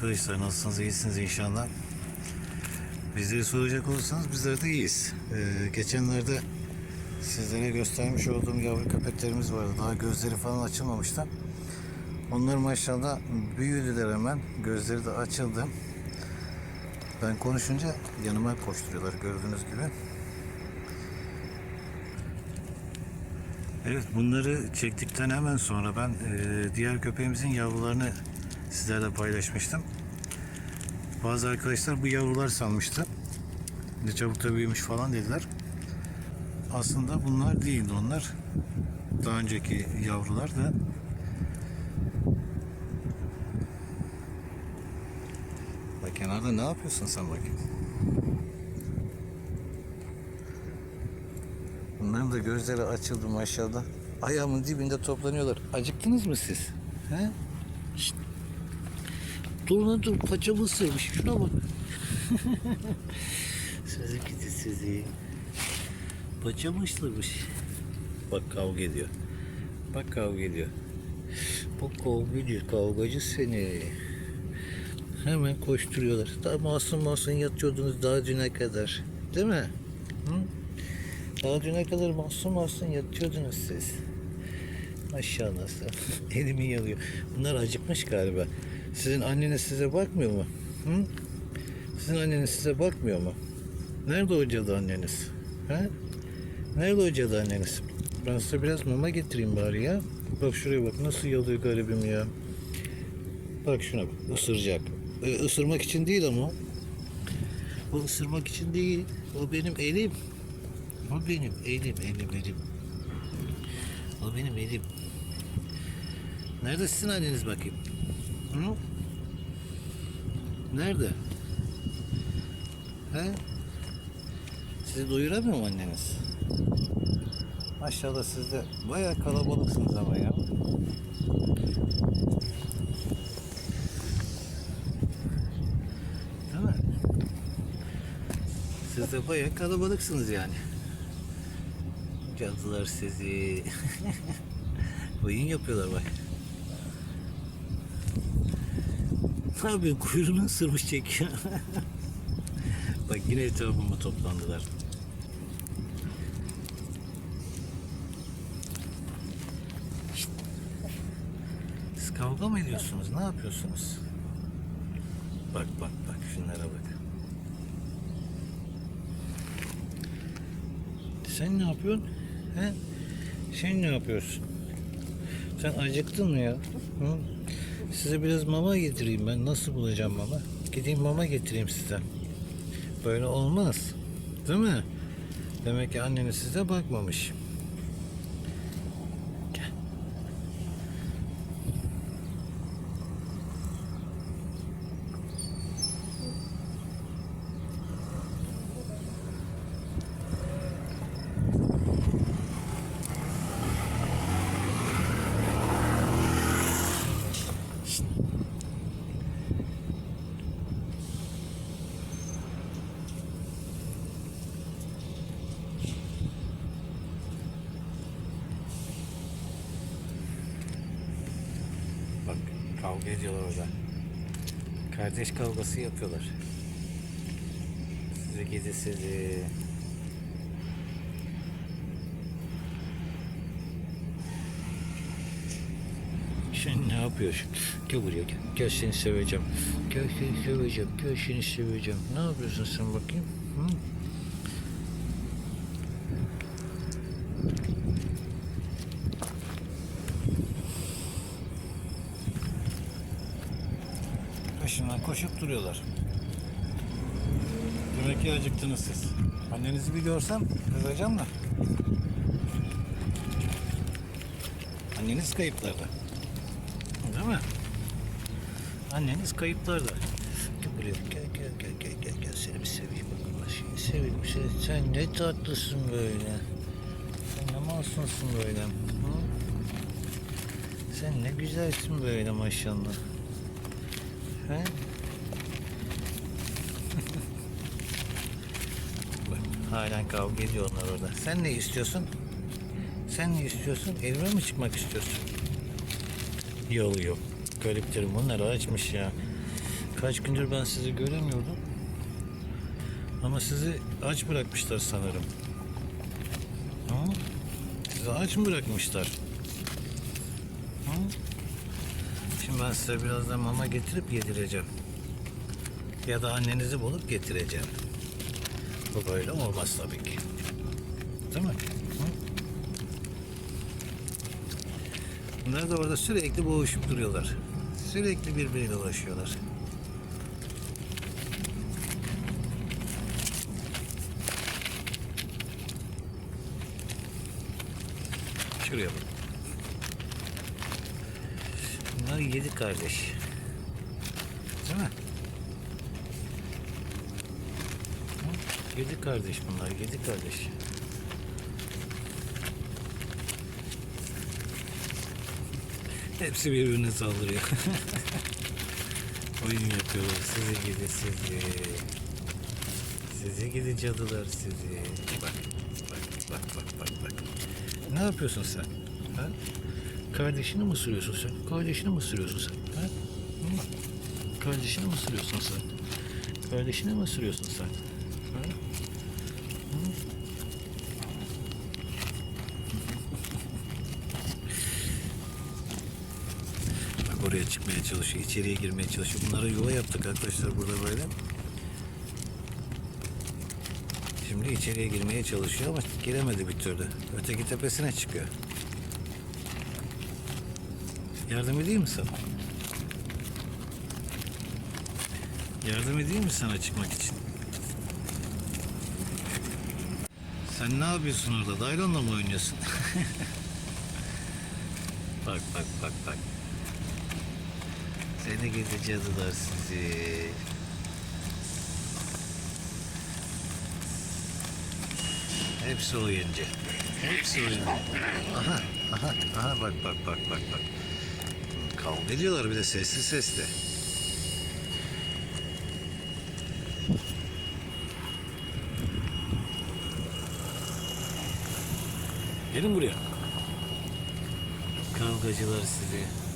arkadaşlar. Nasılsınız? İyisiniz inşallah. Bizleri soracak olursanız bizler de iyiyiz. Ee, geçenlerde sizlere göstermiş olduğum yavru köpeklerimiz vardı. Daha gözleri falan açılmamıştı. Onlar maşallah büyüdüler hemen. Gözleri de açıldı. Ben konuşunca yanıma koşturuyorlar gördüğünüz gibi. Evet bunları çektikten hemen sonra ben e, diğer köpeğimizin yavrularını sizlerle paylaşmıştım. Bazı arkadaşlar bu yavrular sanmıştı. Ne çabuk da büyümüş falan dediler. Aslında bunlar değildi onlar. Daha önceki yavrular da Bak kenarda ne yapıyorsun sen bakayım? Bunların da gözleri açıldı maşallah. Ayağımın dibinde toplanıyorlar. Acıktınız mı siz? He? Dur paçamı ısırmış. Şuna bak. sizi gidi sizi. Paçamı ısırmış. Bak kavga ediyor. Bak kavga ediyor. Bak kavga ediyor. Kavgacı seni. Hemen koşturuyorlar. Daha masum masum yatıyordunuz daha düne kadar. Değil mi? Hı? Daha düne kadar masum masum yatıyordunuz siz. Maşallah. Elimi yalıyor. Bunlar acıkmış galiba. Sizin anneniz size bakmıyor mu? Hı? Sizin anneniz size bakmıyor mu? Nerede o cadı anneniz? He? Nerede o cadı anneniz? Ben size biraz mama getireyim bari ya. Bak şuraya bak nasıl yalıyor garibim ya. Bak şuna bak ısıracak. Ee, ısırmak için değil ama. O ısırmak için değil. O benim elim. O benim elim, elim, elim. O benim elim. Nerede sizin anneniz bakayım? Hı? Nerede? He? Sizi doyuramıyor mu anneniz? Maşallah siz de bayağı kalabalıksınız ama ya. Değil mi? Siz de bayağı kalabalıksınız yani. Cadılar sizi. Oyun yapıyorlar bak. Ne yapıyorsun? Kuyruğunu ısırmış çekiyor. bak yine etrafıma toplandılar. Siz kavga mı ediyorsunuz? Ne yapıyorsunuz? Bak bak bak şunlara bak. Sen ne yapıyorsun? He? Sen ne yapıyorsun? Sen acıktın mı ya? Hı? Size biraz mama getireyim ben. Nasıl bulacağım mama? Gideyim mama getireyim size. Böyle olmaz. Değil mi? Demek ki anneniz size bakmamış. Gel. Bak kavga ediyorlar orada. Kardeş kavgası yapıyorlar. Size gidi sizi. Sen ne yapıyorsun? Gel buraya gel. Gel seni seveceğim. Gel seni seveceğim. Gel seni seveceğim. Ne yapıyorsun sen bakayım? Hı? Duruyorlar. Demek ki acıktınız siz. Annenizi bir görsem kızacağım da. Anneniz kayıplarda. Değil mi? Anneniz kayıplarda. Gel buraya gel gel gel gel gel gel seni bir seveyim bakalım. Seni seveyim seni. Sen ne tatlısın böyle. Sen ne masumsun böyle. Hı? Sen ne güzelsin böyle maşallah. He? Bak, Halen kavga ediyorlar orada. Sen ne istiyorsun? Sen ne istiyorsun? Evime mi çıkmak istiyorsun? Yok yok. Gariptir bunlar açmış ya. Kaç gündür ben sizi göremiyordum. Ama sizi aç bırakmışlar sanırım. Hı? Sizi aç mı bırakmışlar? Hı? Şimdi ben size birazdan mama getirip yedireceğim. Ya da annenizi bulup getireceğim. Bu böyle olmaz tabii ki. Değil mi? Bunlar da orada sürekli boğuşup duruyorlar. Sürekli birbiriyle uğraşıyorlar. Şuraya bak. Bunlar yedi kardeş. Değil mi? Hı? Yedi kardeş bunlar, yedi kardeş. Hepsi birbirine saldırıyor. Oyun yapıyorlar. Sizi gidi sizi. Sizi gidi cadılar sizi. Bak, bak, bak, bak, bak, bak. Ne yapıyorsun sen? Ha? Kardeşini mi ısırıyorsun sen? Kardeşini mi ısırıyorsun sen? Ha? Kardeşini mi ısırıyorsun sen? Kardeşini mi ısırıyorsun sen? Ha? Hı? Bak oraya çıkmaya çalışıyor, içeriye girmeye çalışıyor. Bunlara yuva yaptık arkadaşlar burada böyle. Şimdi içeriye girmeye çalışıyor ama giremedi bir türlü. Öteki tepesine çıkıyor. Yardım edeyim mi sana? Yardım edeyim mi sana çıkmak için? Sen ne yapıyorsun orada? Daylonla mı oynuyorsun? bak bak bak bak. Seni cadılar sizi. Hepsi oyuncu. Hepsi oyuncu. Aha, aha, aha bak bak bak bak bak. Kavga ediyorlar bir de sesli sesli. Gelin buraya. Kavgacılar sizi.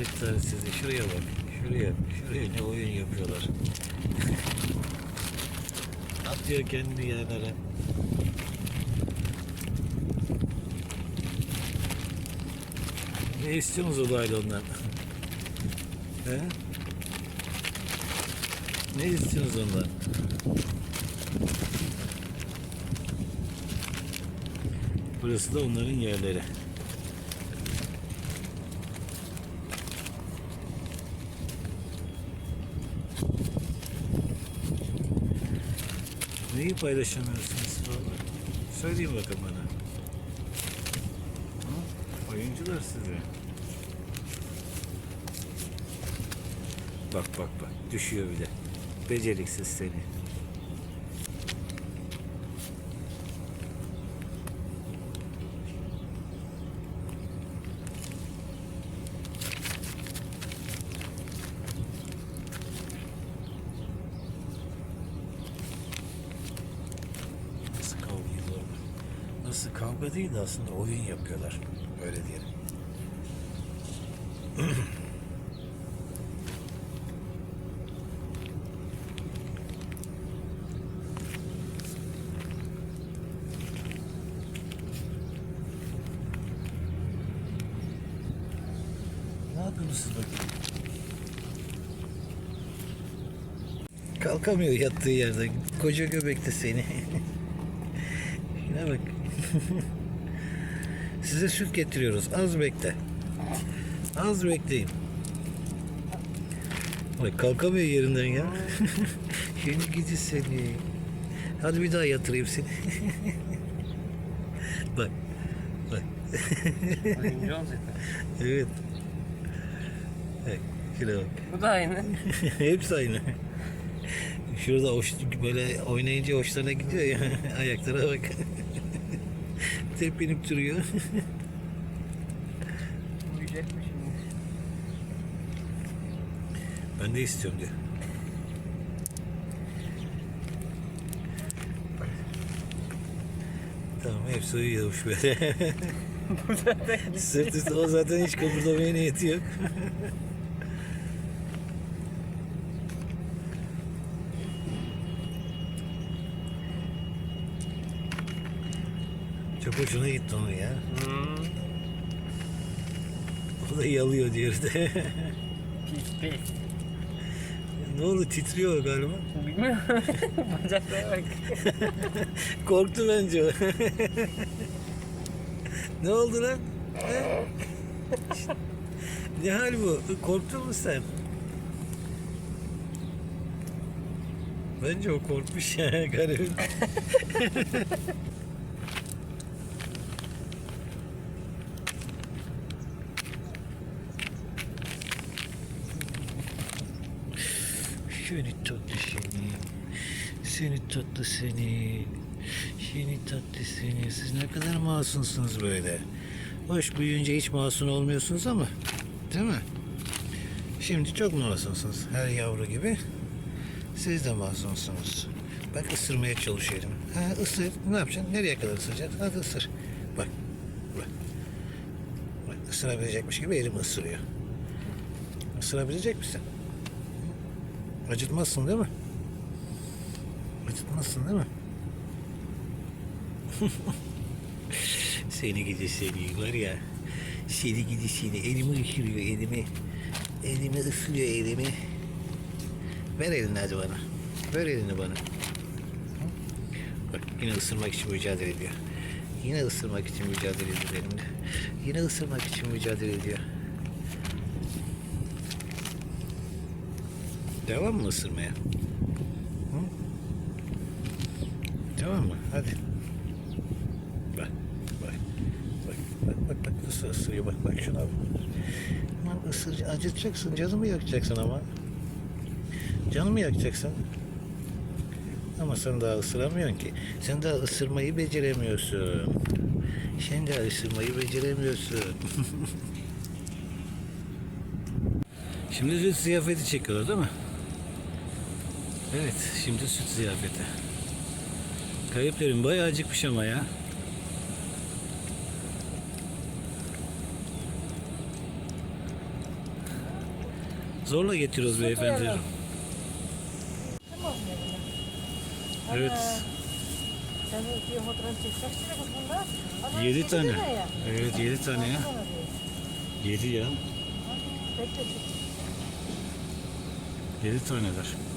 Şımarıklar sizi. Şuraya bak. Şuraya. Şuraya ne oyun yapıyorlar. Atıyor kendi yerlere. Ne istiyorsunuz olayla ondan? He? Ne istiyorsunuz ondan? Burası da onların yerleri. Neyi paylaşamıyorsunuz baba? Söyleyin bakalım bana. Hı? Oyuncular size. Bak bak bak düşüyor bile. Beceriksiz seni. Nasıl kavga ediyorlar? Kavga değil de aslında oyun yapıyorlar. Öyle diyelim. Ne yapıyorsunuz siz? Kalkamıyor yattığı yerden. Koca göbekte seni. Size süt getiriyoruz. Az bekle. Az bekleyin. Bak kalkamıyor yerinden ya. Şimdi gidi seni. Hadi bir daha yatırayım seni. bak. Bak. Evet. Bak. Şuna bak. Bu da aynı. Hepsi aynı. Şurada hoş, böyle oynayınca hoşlarına gidiyor ya. Ayaklara bak. Duruyor. Uyuyacak mı şimdi? ben de istiyorum diyor. Tamam hepsi uyuyormuş böyle. Bu zaten Sırt üstü o zaten hiç kıpırdamaya niyeti yok. Çok hoşuna gitti onun ya. Hmm, O da yalıyor diğeri de. pis pis. ne oldu titriyor galiba. Bilmiyorum. Bacaklara bak. Korktu bence o. ne oldu lan? He? ne hal bu? Korktun mu sen? Bence o korkmuş ya garibim. Seni tatlı seni. Seni tatlı seni. Seni tatlı seni. Siz ne kadar masumsunuz böyle. Hoş büyüyünce hiç masum olmuyorsunuz ama. Değil mi? Şimdi çok masumsunuz. Her yavru gibi. Siz de masumsunuz. Bak ısırmaya çalışıyorum. Ha ısır. Ne yapacaksın? Nereye kadar ısıracaksın? Hadi ısır. Bak. Bak. Bak ısırabilecekmiş gibi elimi ısırıyor. Isırabilecek misin? Acıtmazsın değil mi? Acıtmazsın değil mi? seni gidi seni var ya. Seni gidi seni. Elimi ısırıyor elimi. Elimi ısırıyor elimi. Ver elini hadi bana. Ver elini bana. Bak yine ısırmak için mücadele ediyor. Yine ısırmak için mücadele ediyor benimle. Yine ısırmak için mücadele ediyor. Devam mı ısırmaya? Hı? Devam mı? Hadi. Bak, bak, bak, bak, bak, bak, ısır, ısırıyor, bak, bak şuna bak. Lan ısır, acıtacaksın, canımı yakacaksın ama. Canımı yakacaksın. Ama sen daha ısıramıyorsun ki. Sen daha ısırmayı beceremiyorsun. Sen daha ısırmayı beceremiyorsun. Şimdi süt ziyafeti çekiyorlar değil mi? Evet, şimdi süt ziyafeti. Kayıplarım bayağı acıkmış ama ya. Zorla getiriyoruz beyefendi. Evet, yedi tane. Evet, yedi tane ya. Yedi ya. Yedi taneler.